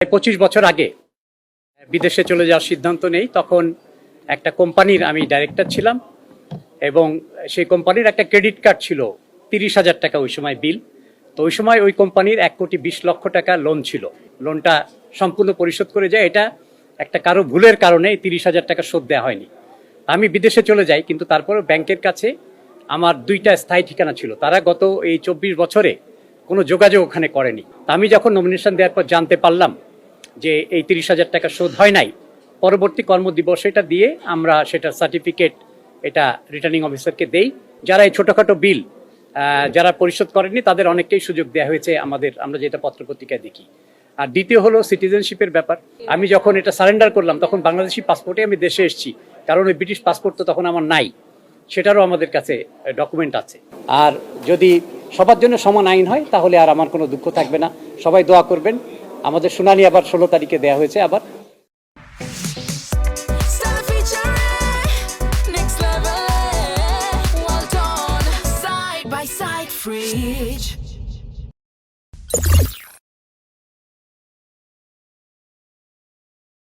পঁচিশ বছর আগে বিদেশে চলে যাওয়ার সিদ্ধান্ত নেই। তখন একটা কোম্পানির আমি ডাইরেক্টর ছিলাম এবং সেই কোম্পানির একটা ক্রেডিট কার্ড ছিল তিরিশ হাজার টাকা ওই সময় বিল তো ওই সময় ওই কোম্পানির এক কোটি বিশ লক্ষ টাকা লোন ছিল। লোনটা সম্পূর্ণ পরিশোধ করে যায়। এটা একটা কারও ভুলের কারণে তিরিশ হাজার টাকা শোধ দেওয়া হয়নি। আমি বিদেশে চলে যাই, কিন্তু তারপরে ব্যাংকের কাছে আমার দুইটা স্থায়ী ঠিকানা ছিল। তারা গত এই চব্বিশ বছরে কোনো যোগাযোগ ওখানে করেনি। আমি যখন নমিনেশন দেওয়ার পর জানতে পারলাম যে এই তিরিশ হাজার টাকা শোধ হয় নাই, পরবর্তী কর্মদিবস এটা দিয়ে আমরা সেটা সার্টিফিকেট এটা রিটার্নিং অফিসারকে দেই। যারা এই ছোটোখাটো বিল যারা পরিশোধ করেনি তাদের অনেকটাই সুযোগ দেওয়া হয়েছে আমাদের, আমরা যেটা পত্রপত্রিকায় দেখি। আর দ্বিতীয় হলো সিটিজেনশিপের ব্যাপার। আমি যখন এটা সারেন্ডার করলাম, তখন বাংলাদেশি পাসপোর্টে আমি দেশে এসেছি। কারণ ওই ব্রিটিশ পাসপোর্ট তো তখন আমার নাই। সেটারও আমাদের কাছে ডকুমেন্ট আছে। আর যদি সবার জন্য সমান আইন হয়, তাহলে আর আমার কোনো দুঃখ থাকবে না। সবাই দোয়া করবেন। আমাদের শুনানি আবার ষোলো তারিখে দেওয়া হয়েছে আবার।